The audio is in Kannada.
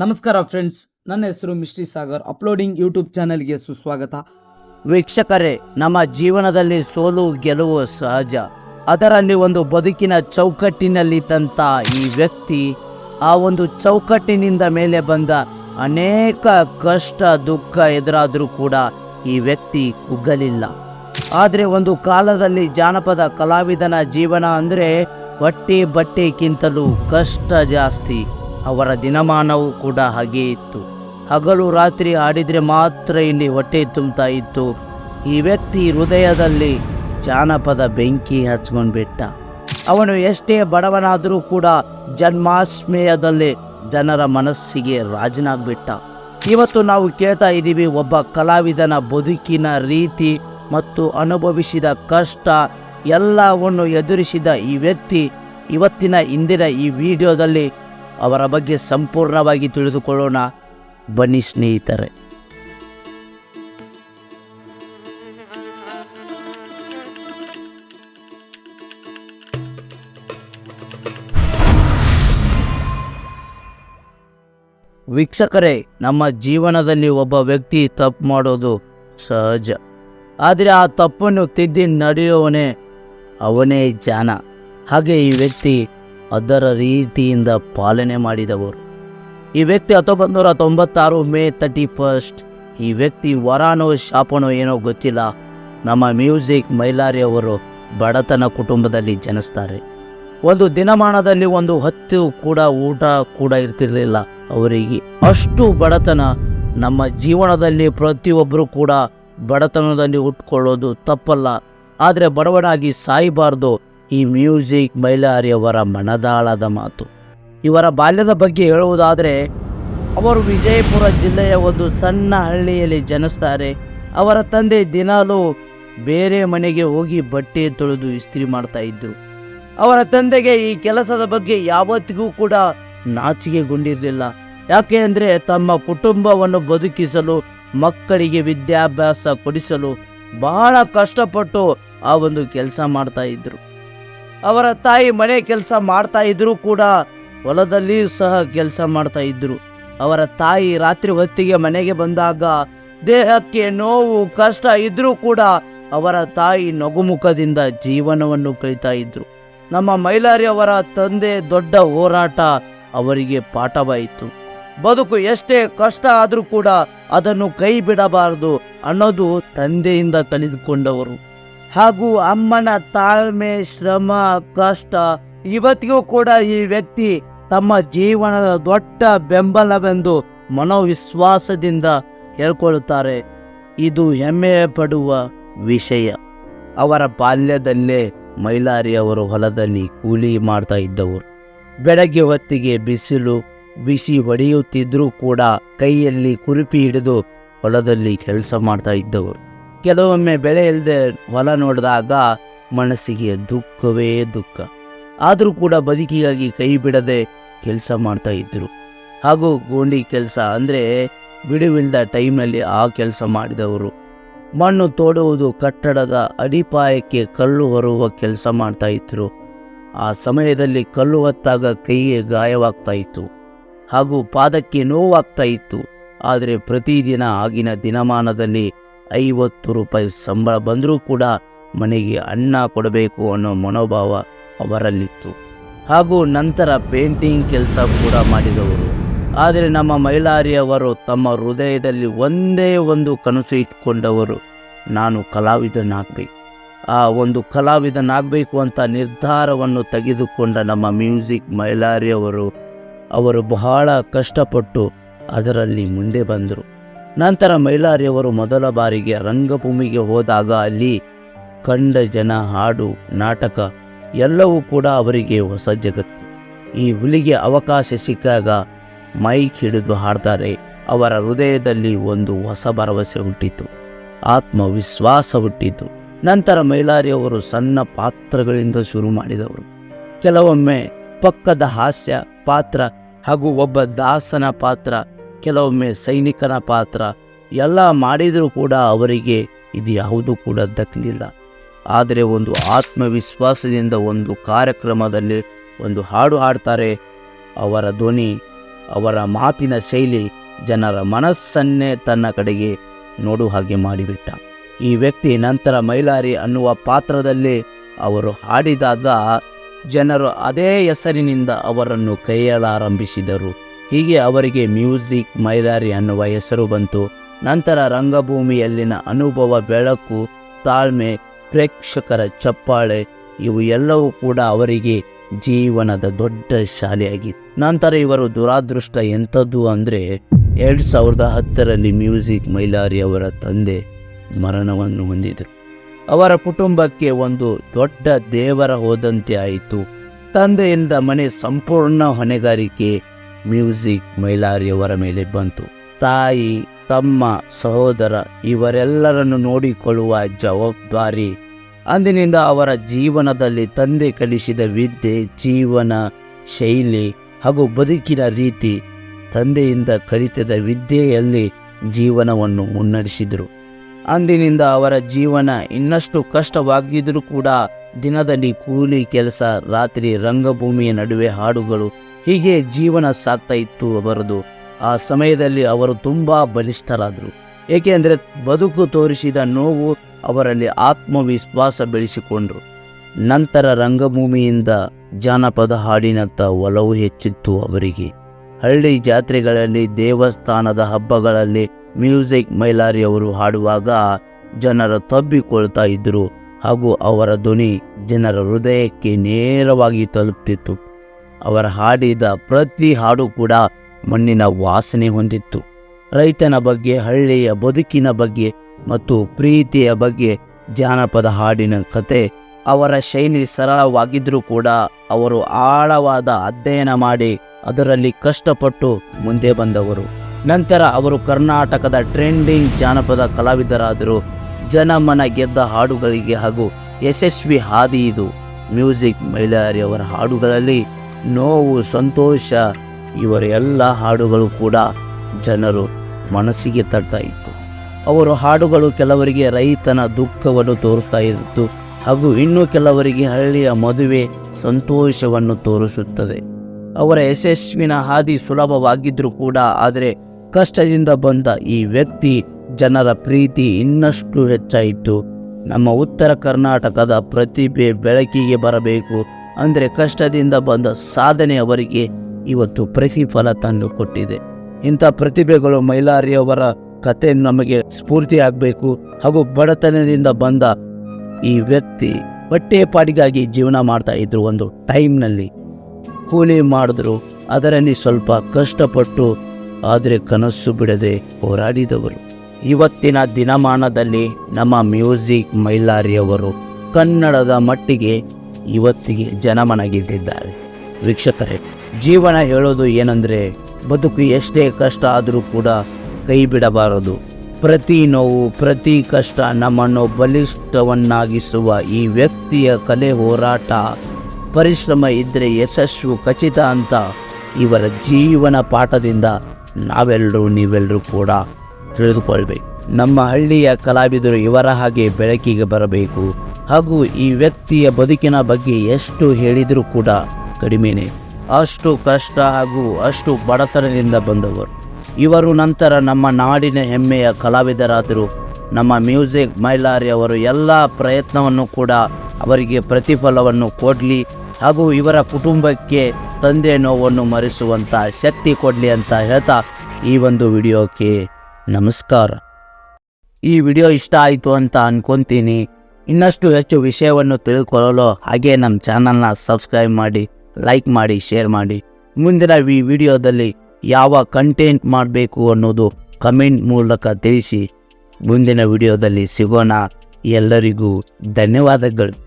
ನಮಸ್ಕಾರ ಫ್ರೆಂಡ್ಸ್ ನನ್ನ ಹೆಸರು ಮಿಸ್ಟ್ರಿ ಸಾಗರ್. ಅಪ್ಲೋಡಿಂಗ್ ಯೂಟ್ಯೂಬ್ ಚಾನೆಲ್ಗೆ ಸುಸ್ವಾಗತ. ವೀಕ್ಷಕರೇ, ನಮ್ಮ ಜೀವನದಲ್ಲಿ ಸೋಲು, ಗೆಲುವು ಸಹಜ. ಅದರಲ್ಲಿ ಒಂದು ಬದುಕಿನ ಚೌಕಟ್ಟಿನಲ್ಲಿದ್ದಂಥ ಈ ವ್ಯಕ್ತಿ. ಆ ಒಂದು ಚೌಕಟ್ಟಿನಿಂದ ಮೇಲೆ ಬಂದ ಅನೇಕ ಕಷ್ಟ, ದುಃಖ ಎದುರಾದರೂ ಕೂಡ ಈ ವ್ಯಕ್ತಿ ಕುಗ್ಗಲಿಲ್ಲ. ಆದರೆ ಒಂದು ಕಾಲದಲ್ಲಿ ಜಾನಪದ ಕಲಾವಿದನ ಜೀವನ ಅಂದರೆ ಹೊಟ್ಟೆ ಬಟ್ಟೆಗಿಂತಲೂ ಕಷ್ಟ ಜಾಸ್ತಿ. ಅವರ ದಿನಮಾನವೂ ಕೂಡ ಹಾಗೇ ಇತ್ತು. ಹಗಲು ರಾತ್ರಿ ಆಡಿದರೆ ಮಾತ್ರ ಇಲ್ಲಿ ಹೊಟ್ಟೆ ತುಂಬ್ತಾ ಇತ್ತು. ಈ ವ್ಯಕ್ತಿ ಹೃದಯದಲ್ಲಿ ಜಾನಪದ ಬೆಂಕಿ ಹಚ್ಕೊಂಡ್ಬಿಟ್ಟ ಅವನು ಎಷ್ಟೇ ಬಡವನಾದರೂ ಕೂಡ ಜನ್ಮಾಶ್ಮಯದಲ್ಲಿ ಜನರ ಮನಸ್ಸಿಗೆ ರಾಜನಾಗ್ಬಿಟ್ಟ. ಇವತ್ತು ನಾವು ಕೇಳ್ತಾ ಇದ್ದೀವಿ, ಒಬ್ಬ ಕಲಾವಿದನ ಬದುಕಿನ ರೀತಿ ಮತ್ತು ಅನುಭವಿಸಿದ ಕಷ್ಟ ಎಲ್ಲವನ್ನು ಎದುರಿಸಿದ ಈ ವ್ಯಕ್ತಿ ಇವತ್ತಿನ ಇಂದಿನ ಈ ವಿಡಿಯೋದಲ್ಲಿ ಅವರ ಬಗ್ಗೆ ಸಂಪೂರ್ಣವಾಗಿ ತಿಳಿದುಕೊಳ್ಳೋಣ. ಬನ್ನಿ ಸ್ನೇಹಿತರೆ. ವೀಕ್ಷಕರೇ, ನಮ್ಮ ಜೀವನದಲ್ಲಿ ಒಬ್ಬ ವ್ಯಕ್ತಿ ತಪ್ಪು ಮಾಡೋದು ಸಹಜ. ಆದರೆ ಆ ತಪ್ಪನ್ನು ತಿದ್ದಿ ನಡೆಯುವವನೇ ಅವನೇ ಜಾನ. ಹಾಗೆ ಈ ವ್ಯಕ್ತಿ ಅದರ ರೀತಿಯಿಂದ ಪಾಲನೆ ಮಾಡಿದವರು. ಈ ವ್ಯಕ್ತಿ ಹತ್ತೊಂಬತ್ತು ನೂರ ತೊಂಬತ್ತಾರು ಮೇ ತರ್ಟಿ ಫಸ್ಟ್, ಈ ವ್ಯಕ್ತಿ ವರಾನೋ ಶಾಪನೋ ಏನೋ ಗೊತ್ತಿಲ್ಲ. ನಮ್ಮ ಮ್ಯೂಸಿಕ್ ಮೈಲಾರಿ ಅವರು ಬಡತನ ಕುಟುಂಬದಲ್ಲಿ ಜನಿಸ್ತಾರೆ. ಒಂದು ದಿನಮಾನದಲ್ಲಿ ಒಂದು ಹತ್ತು ಕೂಡ ಊಟ ಕೂಡ ಇರ್ತಿರಲಿಲ್ಲ ಅವರಿಗೆ. ಅಷ್ಟು ಬಡತನ ನಮ್ಮ ಜೀವನದಲ್ಲಿ ಪ್ರತಿಯೊಬ್ಬರು ಕೂಡ ಬಡತನದಲ್ಲಿ ಉಟ್ಕೊಳ್ಳೋದು ತಪ್ಪಲ್ಲ. ಆದರೆ ಬಡವನಾಗಿ ಸಾಯಬಾರ್ದು. ಈ ಮ್ಯೂಸಿಕ್ ಮೈಲಾರಿಯವರ ಮನದಾಳದ ಮಾತು. ಇವರ ಬಾಲ್ಯದ ಬಗ್ಗೆ ಹೇಳುವುದಾದರೆ, ಅವರು ವಿಜಯಪುರ ಜಿಲ್ಲೆಯ ಒಂದು ಸಣ್ಣ ಹಳ್ಳಿಯಲ್ಲಿ ಜನಿಸ್ತಾರೆ. ಅವರ ತಂದೆ ದಿನಾಲೂ ಬೇರೆ ಮನೆಗೆ ಹೋಗಿ ಬಟ್ಟೆ ತೊಳೆದು ಇಸ್ತ್ರಿ ಮಾಡ್ತಾ ಇದ್ದರು ಅವರ ತಂದೆಗೆ ಈ ಕೆಲಸದ ಬಗ್ಗೆ ಯಾವತ್ತಿಗೂ ಕೂಡ ನಾಚಿಕೆಗೊಂಡಿರಲಿಲ್ಲ. ಯಾಕೆ ಅಂದರೆ ತಮ್ಮ ಕುಟುಂಬವನ್ನು ಬದುಕಿಸಲು, ಮಕ್ಕಳಿಗೆ ವಿದ್ಯಾಭ್ಯಾಸ ಕೊಡಿಸಲು ಬಹಳ ಕಷ್ಟಪಟ್ಟು ಆ ಒಂದು ಕೆಲಸ ಮಾಡ್ತಾ ಇದ್ರು. ಅವರ ತಾಯಿ ಮನೆ ಕೆಲಸ ಮಾಡ್ತಾ ಇದ್ರು ಕೂಡ ಹೊಲದಲ್ಲಿಯೂ ಸಹ ಕೆಲಸ ಮಾಡ್ತಾ ಇದ್ರು ಅವರ ತಾಯಿ ರಾತ್ರಿ ಹೊತ್ತಿಗೆ ಮನೆಗೆ ಬಂದಾಗ ದೇಹಕ್ಕೆ ನೋವು, ಕಷ್ಟ ಇದ್ರೂ ಕೂಡ ಅವರ ತಾಯಿ ನಗುಮುಖದಿಂದ ಜೀವನವನ್ನು ಕಳೀತಾ ಇದ್ರು ನಮ್ಮ ಮೈಲಾರಿ ಅವರ ತಂದೆ ದೊಡ್ಡ ಹೋರಾಟ ಅವರಿಗೆ ಪಾಠವಾಯಿತು. ಬದುಕು ಎಷ್ಟೇ ಕಷ್ಟ ಆದರೂ ಕೂಡ ಅದನ್ನು ಕೈ ಬಿಡಬಾರದು ಅನ್ನೋದು ತಂದೆಯಿಂದ ಕಲಿದುಕೊಂಡವರು. ಹಾಗೂ ಅಮ್ಮನ ತಾಳ್ಮೆ, ಶ್ರಮ, ಕಷ್ಟ ಇವತ್ತಿಗೂ ಕೂಡ ಈ ವ್ಯಕ್ತಿ ತಮ್ಮ ಜೀವನದ ದೊಡ್ಡ ಬೆಂಬಲವೆಂದು ಮನೋವಿಶ್ವಾಸದಿಂದ ಹೇಳ್ಕೊಳ್ಳುತ್ತಾರೆ. ಇದು ಹೆಮ್ಮೆ ಪಡುವ ವಿಷಯ. ಅವರ ಬಾಲ್ಯದಲ್ಲೇ ಮೈಲಾರಿ ಅವರು ಹೊಲದಲ್ಲಿ ಕೂಲಿ ಮಾಡ್ತಾ ಇದ್ದವರು. ಬೆಳಗ್ಗೆ ಹೊತ್ತಿಗೆ ಬಿಸಿಲು ಬಿಸಿ ಹೊಡೆಯುತ್ತಿದ್ದರೂ ಕೂಡ ಕೈಯಲ್ಲಿ ಕುರುಪಿ ಹಿಡಿದು ಹೊಲದಲ್ಲಿ ಕೆಲಸ ಮಾಡ್ತಾ ಇದ್ದವರು. ಕೆಲವೊಮ್ಮೆ ಬೆಳೆ ಇಲ್ಲದೆ ಹೊಲ ನೋಡಿದಾಗ ಮನಸ್ಸಿಗೆ ದುಃಖವೇ ದುಃಖ. ಆದರೂ ಕೂಡ ಬದುಕಿಗಾಗಿ ಕೈ ಬಿಡದೆ ಕೆಲಸ ಮಾಡ್ತಾ ಇದ್ದರು. ಹಾಗೂ ಗೋಂಡಿ ಕೆಲಸ ಅಂದರೆ ಬಿಡುವಿಲ್ಲದ ಟೈಮ್ನಲ್ಲಿ ಆ ಕೆಲಸ ಮಾಡಿದವರು. ಮಣ್ಣು ತೋಡುವುದು ಕಟ್ಟಡದ ಅಡಿಪಾಯಕ್ಕೆ ಕಲ್ಲು ಹೊರುವ ಕೆಲಸ ಮಾಡ್ತಾ ಇದ್ದರು. ಆ ಸಮಯದಲ್ಲಿ ಕಲ್ಲು ಹೊತ್ತಾಗ ಕೈಗೆ ಗಾಯವಾಗ್ತಾ ಇತ್ತು. ಹಾಗೂ ಪಾದಕ್ಕೆ ನೋವಾಗ್ತಾ ಇತ್ತು. ಆದರೆ ಪ್ರತಿದಿನ ಆಗಿನ ದಿನಮಾನದಲ್ಲಿ ಐವತ್ತು ರೂಪಾಯಿ ಸಂಬಳ ಬಂದರೂ ಕೂಡ ಮನೆಗೆ ಅನ್ನ ಕೊಡಬೇಕು ಅನ್ನೋ ಮನೋಭಾವ ಅವರಲ್ಲಿತ್ತು. ಹಾಗೂ ನಂತರ ಪೇಂಟಿಂಗ್ ಕೆಲಸ ಕೂಡ ಮಾಡಿದವರು. ಆದರೆ ನಮ್ಮ ಮೈಲಾರಿಯವರು ತಮ್ಮ ಹೃದಯದಲ್ಲಿ ಒಂದೇ ಒಂದು ಕನಸು ಇಟ್ಕೊಂಡವರು. ನಾನು ಕಲಾವಿದನಾಗಬೇಕು. ಆ ಒಂದು ಕಲಾವಿದನಾಗಬೇಕು ಅಂತ ನಿರ್ಧಾರವನ್ನು ತೆಗೆದುಕೊಂಡ ನಮ್ಮ ಮ್ಯೂಸಿಕ್ ಮೈಲಾರಿಯವರು ಅವರು ಬಹಳ ಕಷ್ಟಪಟ್ಟು ಅದರಲ್ಲಿ ಮುಂದೆ ಬಂದರು. ನಂತರ ಮೈಲಾರಿಯವರು ಮೊದಲ ಬಾರಿಗೆ ರಂಗಭೂಮಿಗೆ ಹೋದಾಗ ಅಲ್ಲಿ ಕಂಡ ಜನ, ಹಾಡು, ನಾಟಕ ಎಲ್ಲವೂ ಕೂಡ ಅವರಿಗೆ ಹೊಸ ಜಗತ್ತು. ಈ ಹುಲಿಗೆ ಅವಕಾಶ ಸಿಕ್ಕಾಗ ಮೈಕ್ ಹಿಡಿದು ಹಾಡ್ತಾರೆ. ಅವರ ಹೃದಯದಲ್ಲಿ ಒಂದು ಹೊಸ ಭರವಸೆ ಹುಟ್ಟಿತು ಆತ್ಮವಿಶ್ವಾಸ ಹುಟ್ಟಿತು ನಂತರ ಮೈಲಾರಿಯವರು ಸಣ್ಣ ಪಾತ್ರಗಳಿಂದ ಶುರು ಮಾಡಿದವರು. ಕೆಲವೊಮ್ಮೆ ಪಕ್ಕದ ಹಾಸ್ಯ ಪಾತ್ರ ಹಾಗೂ ಒಬ್ಬ ದಾಸನ ಪಾತ್ರ ಕೆಲವೊಮ್ಮೆ ಸೈನಿಕನ ಪಾತ್ರ ಎಲ್ಲ ಮಾಡಿದರೂ ಕೂಡ ಅವರಿಗೆ ಇದು ಯಾವುದೂ ಕೂಡ ದಕ್ಕಲಿಲ್ಲ. ಆದರೆ ಒಂದು ಆತ್ಮವಿಶ್ವಾಸದಿಂದ ಒಂದು ಕಾರ್ಯಕ್ರಮದಲ್ಲಿ ಒಂದು ಹಾಡು ಹಾಡ್ತಾರೆ. ಅವರ ಧ್ವನಿ, ಅವರ ಮಾತಿನ ಶೈಲಿ ಜನರ ಮನಸ್ಸನ್ನೇ ತನ್ನ ಕಡೆಗೆ ನೋಡು ಹಾಗೆ ಮಾಡಿಬಿಟ್ಟ. ಈ ವ್ಯಕ್ತಿ ನಂತರ ಮೈಲಾರಿ ಅನ್ನುವ ಪಾತ್ರದಲ್ಲಿ ಅವರು ಹಾಡಿದಾಗ ಜನರು ಅದೇ ಹೆಸರಿನಿಂದ ಅವರನ್ನು ಕರೆಯಲಾರಂಭಿಸಿದರು. ಹೀಗೆ ಅವರಿಗೆ ಮ್ಯೂಸಿಕ್, ಮೈಲಾರಿ ಅನ್ನುವ ಹೆಸರು ಬಂತು. ನಂತರ ರಂಗಭೂಮಿಯಲ್ಲಿನ ಅನುಭವ, ಬೆಳಕು, ತಾಳ್ಮೆ, ಪ್ರೇಕ್ಷಕರ ಚಪ್ಪಾಳೆ, ಇವು ಎಲ್ಲವೂ ಕೂಡ ಅವರಿಗೆ ಜೀವನದ ದೊಡ್ಡ ಶಾಲೆಯಾಗಿತ್ತು. ನಂತರ ಇವರು ದುರಾದೃಷ್ಟ ಎಂಥದ್ದು ಅಂದರೆ ಎರಡು ಸಾವಿರದ ಹತ್ತರಲ್ಲಿ ಮ್ಯೂಸಿಕ್, ಮೈಲಾರಿ ಅವರ ತಂದೆ ಮರಣವನ್ನು ಹೊಂದಿದರು. ಅವರ ಕುಟುಂಬಕ್ಕೆ ಒಂದು ದೊಡ್ಡ ದೇವರ ಹೋದಂತೆ ಆಯಿತು. ತಂದೆಯಿಂದ ಮನೆ ಸಂಪೂರ್ಣ ಹೊಣೆಗಾರಿಕೆ ಮ್ಯೂಸಿಕ್ ಮೈಲಾರಿಯವರ ಮೇಲೆ ಬಂತು. ತಾಯಿ, ತಮ್ಮ, ಸಹೋದರ ಇವರೆಲ್ಲರನ್ನು ನೋಡಿಕೊಳ್ಳುವ ಜವಾಬ್ದಾರಿ ಅಂದಿನಿಂದ ಅವರ ಜೀವನದಲ್ಲಿ ತಂದೆ ಕಲಿಸಿದ ವಿದ್ಯೆ, ಜೀವನ ಶೈಲಿ ಹಾಗೂ ಬದುಕಿನ ರೀತಿ ತಂದೆಯಿಂದ ಕಲಿತದ ವಿದ್ಯೆಯಲ್ಲಿ ಜೀವನವನ್ನು ಮುನ್ನಡೆಸಿದರು. ಅಂದಿನಿಂದ ಅವರ ಜೀವನ ಇನ್ನಷ್ಟು ಕಷ್ಟವಾಗಿದ್ದರೂ ಕೂಡ ದಿನದಲ್ಲಿ ಕೂಲಿ ಕೆಲಸ, ರಾತ್ರಿ ರಂಗಭೂಮಿಯ ನಡುವೆ ಹಾಡುಗಳು ಹೀಗೆ ಜೀವನ ಸಾಗ್ತಾ ಇತ್ತು ಅವರದು. ಆ ಸಮಯದಲ್ಲಿ ಅವರು ತುಂಬ ಬಲಿಷ್ಠರಾದರು. ಏಕೆಂದರೆ ಬದುಕು ತೋರಿಸಿದ ನೋವು ಅವರಲ್ಲಿ ಆತ್ಮವಿಶ್ವಾಸ ಬೆಳೆಸಿಕೊಂಡರು. ನಂತರ ರಂಗಭೂಮಿಯಿಂದ ಜಾನಪದ ಹಾಡಿನತ್ತ ಒಲವು ಹೆಚ್ಚಿತ್ತು ಅವರಿಗೆ. ಹಳ್ಳಿ ಜಾತ್ರೆಗಳಲ್ಲಿ, ದೇವಸ್ಥಾನದ ಹಬ್ಬಗಳಲ್ಲಿ ಮ್ಯೂಸಿಕ್ ಮೈಲಾರಿ ಅವರು ಹಾಡುವಾಗ ಜನರು ತಬ್ಬಿಕೊಳ್ತಾ ಇದ್ದರು ಹಾಗೂ ಅವರ ಧ್ವನಿ ಜನರ ಹೃದಯಕ್ಕೆ ನೇರವಾಗಿ ತಲುಪ್ತಿತ್ತು. ಅವರ ಹಾಡಿದ ಪ್ರತಿ ಹಾಡು ಕೂಡ ಮಣ್ಣಿನ ವಾಸನೆ ಹೊಂದಿತ್ತು. ರೈತನ ಬಗ್ಗೆ, ಹಳ್ಳಿಯ ಬದುಕಿನ ಬಗ್ಗೆ ಮತ್ತು ಪ್ರೀತಿಯ ಬಗ್ಗೆ ಜಾನಪದ ಹಾಡಿನ ಕತೆ ಅವರ ಶೈಲಿ ಸರಳವಾಗಿದ್ದರೂ ಕೂಡ ಅವರು ಆಳವಾದ ಅಧ್ಯಯನ ಮಾಡಿ ಅದರಲ್ಲಿ ಕಷ್ಟಪಟ್ಟು ಮುಂದೆ ಬಂದವರು. ನಂತರ ಅವರು ಕರ್ನಾಟಕದ ಟ್ರೆಂಡಿಂಗ್ ಜಾನಪದ ಕಲಾವಿದರಾದರು. ಜನಮನ ಗೆದ್ದ ಹಾಡುಗಳಿಗೆ ಹಾಗೂ ಯಶಸ್ವಿ ಹಾದಿ ಇದು. ಮ್ಯೂಸಿಕ್ ಮೈಲಾರಿ ಅವರ ಹಾಡುಗಳಲ್ಲಿ ನೋವು, ಸಂತೋಷ, ಇವರ ಎಲ್ಲ ಹಾಡುಗಳು ಕೂಡ ಜನರು ಮನಸ್ಸಿಗೆ ತಟ್ತಾ ಇತ್ತು. ಅವರು ಹಾಡುಗಳು ಕೆಲವರಿಗೆ ರೈತನ ದುಃಖವನ್ನು ತೋರಿಸ್ತಾ ಇತ್ತು ಹಾಗೂ ಇನ್ನೂ ಕೆಲವರಿಗೆ ಹಳ್ಳಿಯ ಮದುವೆ ಸಂತೋಷವನ್ನು ತೋರಿಸುತ್ತದೆ. ಅವರ ಯಶಸ್ವಿನ ಹಾದಿ ಸುಲಭವಾಗಿದ್ದರೂ ಕೂಡ, ಆದರೆ ಕಷ್ಟದಿಂದ ಬಂದ ಈ ವ್ಯಕ್ತಿ ಜನರ ಪ್ರೀತಿ ಇನ್ನಷ್ಟು ಹೆಚ್ಚಾಯಿತು. ನಮ್ಮ ಉತ್ತರ ಕರ್ನಾಟಕದ ಪ್ರತಿಭೆ ಬೆಳಕಿಗೆ ಬರಬೇಕು. ಅಂದರೆ ಕಷ್ಟದಿಂದ ಬಂದ ಸಾಧನೆ ಅವರಿಗೆ ಇವತ್ತು ಪ್ರತಿಫಲ ತಂದು ಕೊಟ್ಟಿದೆ. ಇಂಥ ಪ್ರತಿಭೆಗಳು ಮೈಲಾರಿಯವರ ಕತೆ ನಮಗೆ ಸ್ಫೂರ್ತಿಯಾಗಬೇಕು ಹಾಗೂ ಬಡತನದಿಂದ ಬಂದ ಈ ವ್ಯಕ್ತಿ ಹೊಟ್ಟೆಪಾಡಿಗಾಗಿ ಜೀವನ ಮಾಡ್ತಾ ಇದ್ರು ಒಂದು ಟೈಮ್ನಲ್ಲಿ. ಕೂಲಿ ಮಾಡಿದ್ರು, ಅದರಲ್ಲಿ ಸ್ವಲ್ಪ ಕಷ್ಟಪಟ್ಟು, ಆದರೆ ಕನಸು ಬಿಡದೆ ಹೋರಾಡಿದವರು. ಇವತ್ತಿನ ದಿನಮಾನದಲ್ಲಿ ನಮ್ಮ ಮ್ಯೂಸಿಕ್ ಮೈಲಾರಿಯವರು ಕನ್ನಡದ ಮಟ್ಟಿಗೆ ಇವತ್ತಿಗೆ ಜನಮನ ಗೆದ್ದಿದ್ದಾರೆ ವೀಕ್ಷಕರೇ, ಜೀವನ ಹೇಳೋದು ಏನಂದರೆ ಬದುಕು ಎಷ್ಟೇ ಕಷ್ಟ ಆದರೂ ಕೂಡ ಕೈ ಬಿಡಬಾರದು. ಪ್ರತಿ ನೋವು, ಪ್ರತಿ ಕಷ್ಟ ನಮ್ಮನ್ನು ಬಲಿಷ್ಠವನ್ನಾಗಿಸುವ ಈ ವ್ಯಕ್ತಿಯ ಕಲೆ ಹೋರಾಟ, ಪರಿಶ್ರಮ ಇದ್ದರೆ ಯಶಸ್ಸು ಖಚಿತ ಅಂತ ಇವರ ಜೀವನ ಪಾಠದಿಂದ ನಾವೆಲ್ಲರೂ ನೀವೆಲ್ಲರೂ ಕೂಡ ತಿಳಿದುಕೊಳ್ಬೇಕು. ನಮ್ಮ ಹಳ್ಳಿಯ ಕಲಾವಿದರು ಇವರ ಹಾಗೆ ಬೆಳಕಿಗೆ ಬರಬೇಕು. ಹಾಗೂ ಈ ವ್ಯಕ್ತಿಯ ಬದುಕಿನ ಬಗ್ಗೆ ಎಷ್ಟು ಹೇಳಿದರೂ ಕೂಡ ಕಡಿಮೆನೆ. ಅಷ್ಟು ಕಷ್ಟ ಹಾಗೂ ಅಷ್ಟು ಬಡತನದಿಂದ ಬಂದವರು. ಇವರು ನಂತರ ನಮ್ಮ ನಾಡಿನ ಹೆಮ್ಮೆಯ ಕಲಾವಿದರಾದರು. ನಮ್ಮ ಮ್ಯೂಸಿಕ್ ಮೈಲಾರಿ ಅವರು ಎಲ್ಲ ಪ್ರಯತ್ನವನ್ನು ಕೂಡ ಅವರಿಗೆ ಪ್ರತಿಫಲವನ್ನು ಕೊಡಲಿ ಹಾಗೂ ಇವರ ಕುಟುಂಬಕ್ಕೆ ತಂದೆ ನೋವನ್ನು ಮರೆಸುವಂಥ ಶಕ್ತಿ ಕೊಡಲಿ ಅಂತ ಹೇಳ್ತಾ ಈ ಒಂದು ವಿಡಿಯೋಕ್ಕೆ ನಮಸ್ಕಾರ. ಈ ವಿಡಿಯೋ ಇಷ್ಟ ಆಯಿತು ಅಂತ ಅನ್ಕೊಂತೀನಿ. ಇನ್ನಷ್ಟು ಹೆಚ್ಚು ವಿಷಯವನ್ನು ತಿಳಿದುಕೊಳ್ಳಲು ಹಾಗೆ ನಮ್ಮ ಚಾನಲ್ನ ಸಬ್ಸ್ಕ್ರೈಬ್ ಮಾಡಿ, ಲೈಕ್ ಮಾಡಿ, ಶೇರ್ ಮಾಡಿ. ಮುಂದಿನ ಈ ವಿಡಿಯೋದಲ್ಲಿ ಯಾವ ಕಂಟೆಂಟ್ ಮಾಡಬೇಕು ಅನ್ನೋದು ಕಮೆಂಟ್ ಮೂಲಕ ತಿಳಿಸಿ. ಮುಂದಿನ ವಿಡಿಯೋದಲ್ಲಿ ಸಿಗೋಣ. ಎಲ್ಲರಿಗೂ ಧನ್ಯವಾದಗಳು.